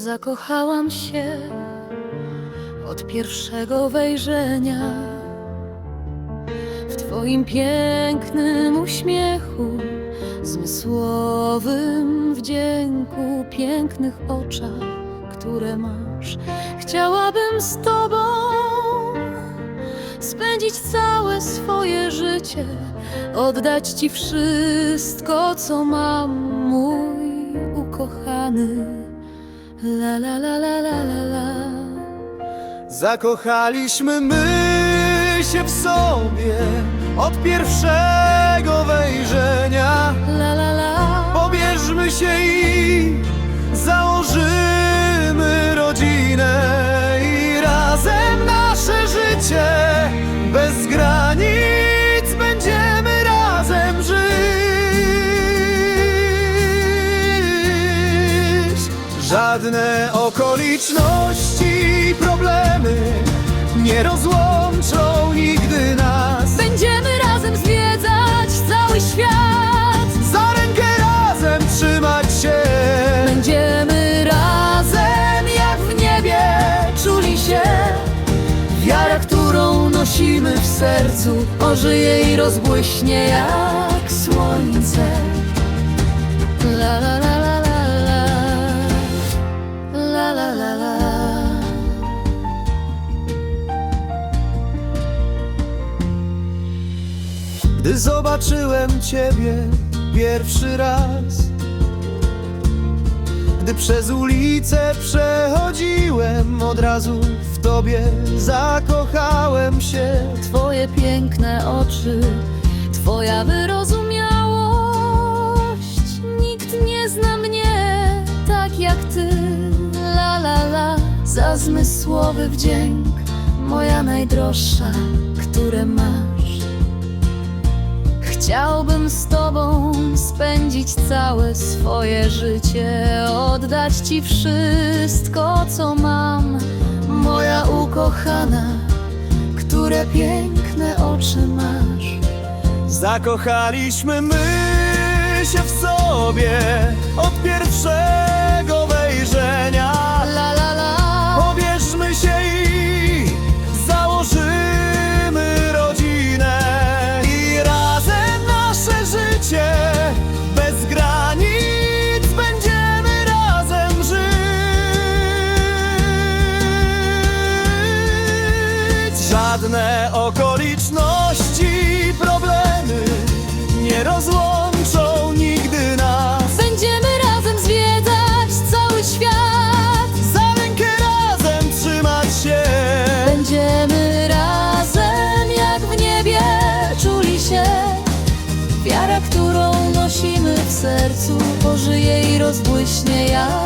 Zakochałam się od pierwszego wejrzenia w Twoim pięknym uśmiechu, zmysłowym wdzięku, pięknych oczach, które masz. Chciałabym z Tobą spędzić całe swoje życie, oddać Ci wszystko, co mam, mój ukochany. La la la la la la la. Zakochaliśmy my się w sobie od pierwszego wejrzenia. La la la. Pobierzmy się i założymy Żadne okoliczności i problemy nie rozłączą nigdy nas. Będziemy razem zwiedzać cały świat. Za rękę razem trzymać się. Będziemy razem jak w niebie czuli się. Wiara, którą nosimy w sercu, ożyje i rozbłyśnie jak słońce. La la la Gdy zobaczyłem Ciebie pierwszy raz Gdy przez ulicę przechodziłem Od razu w Tobie zakochałem się Twoje piękne oczy, Twoja wyrozumiałość. Nikt nie zna mnie tak jak Ty. La la la, za zmysłowy wdzięk, moja najdroższa, które masz. Chciałbym z Tobą spędzić całe swoje życie, oddać Ci wszystko, co mam, moja ukochana które piękne oczy masz. Zakochaliśmy my się w sobie Żadne okoliczności, problemy nie rozłączą nigdy nas będziemy razem zwiedzać cały świat. Za rękę razem trzymać się Będziemy razem jak w niebie czuli się. Wiara, którą nosimy w sercu, pożyje i rozbłyśnie jak